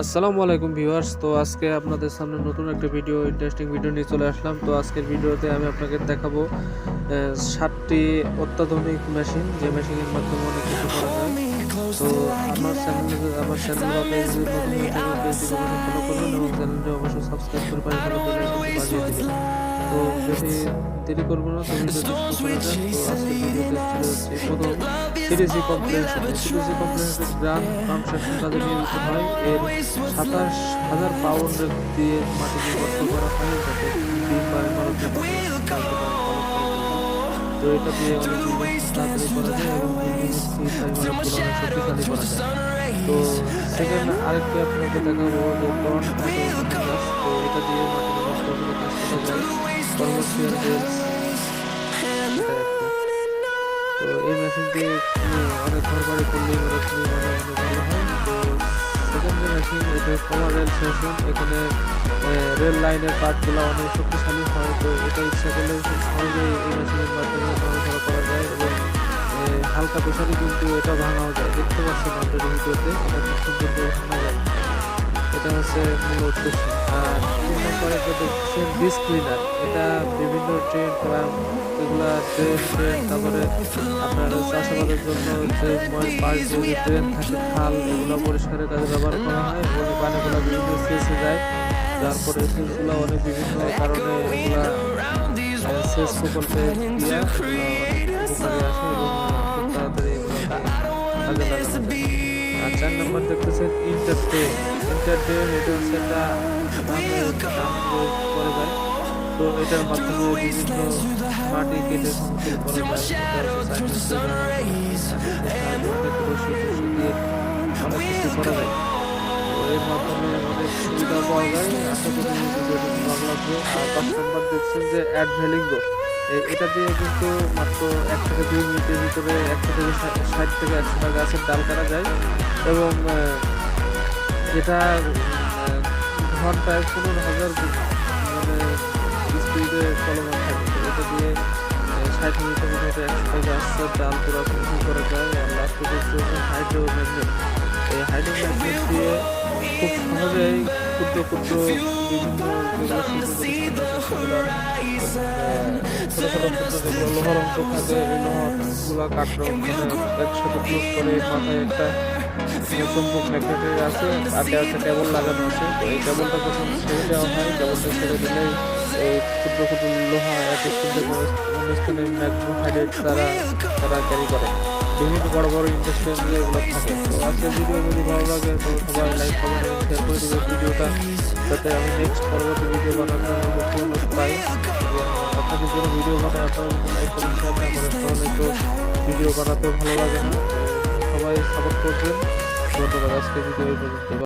আসসালামু আলাইকুম ভিউয়ার্স। তো আজকে আপনাদের সামনে নতুন একটা ভিডিও ইন্টারেস্টিং ভিডিও নিয়ে চলে আসলাম। তো আজকের ভিডিওতে আমি আপনাকে দেখাবো সাতটি অত্যাধুনিক মেশিন যে মেশিনের মাধ্যমে অনেক কিছু করা যায়। তো আমার চ্যানেলে আমার চ্যানেল চ্যানেলটি অবশ্যই সাবস্ক্রাইব করে দিবেন। তো যদি দেরি করব না, তো ভিডিওতে প্রথম সিরিজি কম্প্রেহেনশন সিরিজি কম্প্রেহেনশন গ্রান্ড কনস্ট্রাকশন কাজে নিয়োজিত হয়। এর সাতাশ হাজার পাউন্ড দিয়ে মাটিকে গর্ত করা হয়, যাতে ডিম বা ইমারত নির্মাণে কার্যকর ফলক করে তোলে। তো এটা দিয়ে অনেক তাড়াতাড়ি করা যায় এবং শক্তিশালী করা যায়। তো সেকেন্ড আরেকটি আপনাকে দেখাবো, যে ডন তো এটা দিয়ে মাটির নষ্টগুলো কাজ করা যায়। একটা তো এই মেশিনটি অনেক ঘর বাড়ি করলেই নির্মাণে অনেক ভালো হয়। তো সেকেন্ড যে মেশিন এটা কমার রেল মেশিন এখানে রেল লাইনের পার্টগুলো অনেক শক্তিশালী হয়। তো এটা ইচ্ছা করলে সহজেই এই মেশিনের মাধ্যমে নড়াচড়া করা যায় এবং হালকা প্রেশারে কিন্তু এটা ভাঙাও যায়। দেখতে পাচ্ছেন আপনাদের ভিডিওতে, এটা খুব সুন্দর ভাঙা যায়। এটা হচ্ছে আর তিন নম্বরে দেখছেন ডিস ক্লিনার এটা বিভিন্ন ট্রেন বা এগুলা ট্রেন ট্রেন তারপরে আপনার চাষাবাদের জন্য যে ট্রেন থাকে, খাল, এগুলো পরিষ্কারের কাজে ব্যবহার করা হয় এবং পানিগুলো বিভিন্ন সেচে যায়। যার পরে সেচগুলো অনেক বিভিন্ন কারণে এগুলা সেচ প্রকল্পে দিয়া আসে এবং তাড়াতাড়ি চার নম্বর দেখতেছেন ইন্টারটেন ইন্টারটেন এটা হচ্ছে একটা করে যায় তো এটার মাধ্যমে বিভিন্ন মাটি কেটে অনেক সুবিধা পাওয়া যায় আশা করি ভালো লাগবে আর পাঁচ নম্বর দেখছেন যে অ্যাডভেলিঙ্গো এটা দিয়ে কিন্তু মাত্র এক থেকে দুই মিনিটের ভিতরে একশো থেকে ষাট থেকে একশোটা গাছের ডাল কাটা যায়। এবং এটা ঘন্টায় পনেরো হাজার মানে স্পিডে চলমান থাকে। এটা দিয়ে ষাট মিনিটের মধ্যে একশোটা গাছের ডাল পুরো করা যায়। আর লাস্টে হাইড্রো ম্যাগনেট এই হাইড্রো ম্যাগনেট দিয়ে খুব সহজেই ক্ষুদ্র ক্ষুদ্র যেগুলো লোহার অংশ থাকে এই ক্লোজ করে মাথায় একটা আছে আর একটা কেবল লাগানো আছে এই কেবলটা যখন ছেড়ে দেওয়া হয় কেবলটা ছেড়ে দিলেই এই ক্ষুদ্র লোহা এক ক্ষুদ্র দ্বারা তারা ক্যারি করে বিভিন্ন বড় বড় ইন্ডাস্ট্রিয়াল এগুলো থাকে। তো আজকের ভিডিও যদি ভালো লাগে, তো সবাই লাইক কমেন্ট এবং শেয়ার করে দেবে ভিডিওটা যাতে আমি নেক্সট পরবর্তী ভিডিও বানানোর জন্য পাই আপনাদের জন্য ভিডিও বানায় আপনারা লাইক কমেন্ট শেয়ার না করেন তাহলে তো ভিডিও বানাতে ভালো লাগে না। সবাই সাপোর্ট করবেন। ধন্যবাদ আজকে ভিডিও পর্যন্ত